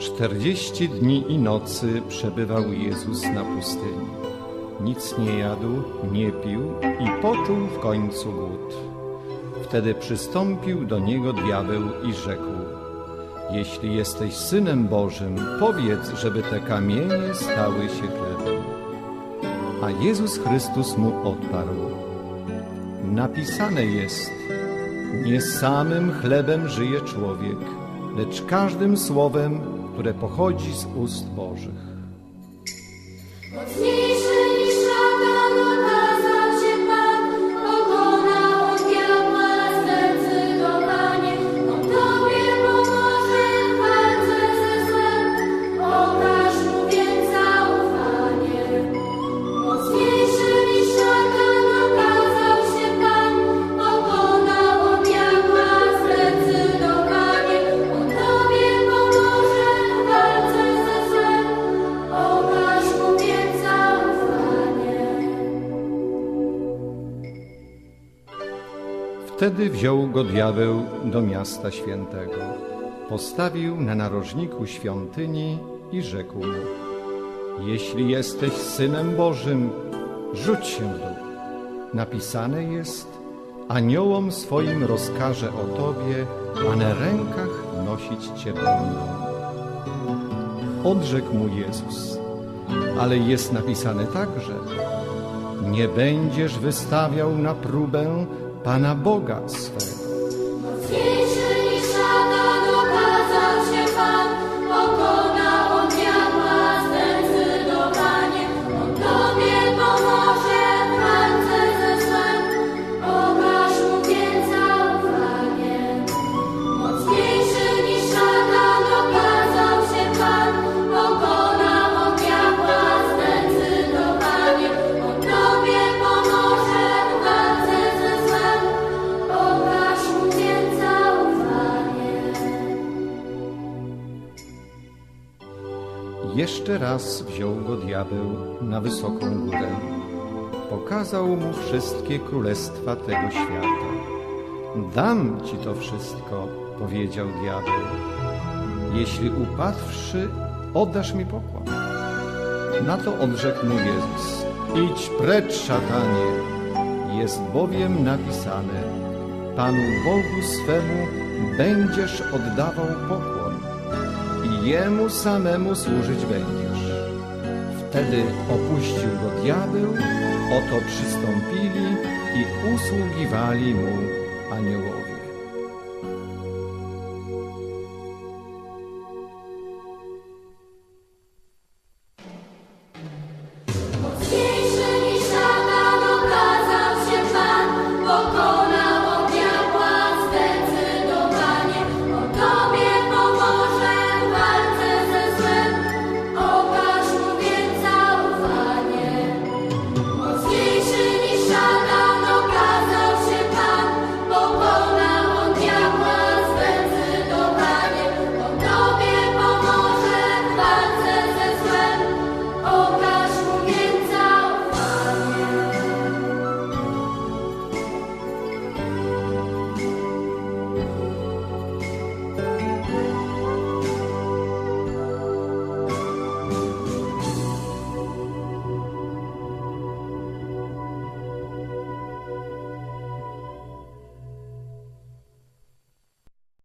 Czterdzieści dni i nocy przebywał Jezus na pustyni. Nic nie jadł, nie pił i poczuł w końcu głód. Wtedy przystąpił do niego diabeł i rzekł: Jeśli jesteś synem Bożym, powiedz, żeby te kamienie stały się chlebem. A Jezus Chrystus mu odparł: Napisane jest: Nie samym chlebem żyje człowiek, lecz każdym słowem, które pochodzi z ust Bożych. Wtedy wziął go diabeł do miasta świętego, postawił na narożniku świątyni i rzekł mu: Jeśli jesteś synem Bożym, rzuć się w dół. Napisane jest: Aniołom swoim rozkaże o tobie, a na rękach nosić cię będą. Odrzekł mu Jezus: Ale jest napisane także: Nie będziesz wystawiał na próbę Pana Boga swego. Jeszcze raz wziął go diabeł na wysoką górę. Pokazał mu wszystkie królestwa tego świata. Dam ci to wszystko, powiedział diabeł, jeśli upadłszy, oddasz mi pokłon. Na to odrzekł mu Jezus: Idź precz, szatanie, jest bowiem napisane: Panu Bogu swemu będziesz oddawał pokłon i Jemu samemu służyć będziesz. Wtedy opuścił go diabeł, oto przystąpili i usługiwali mu aniołowie.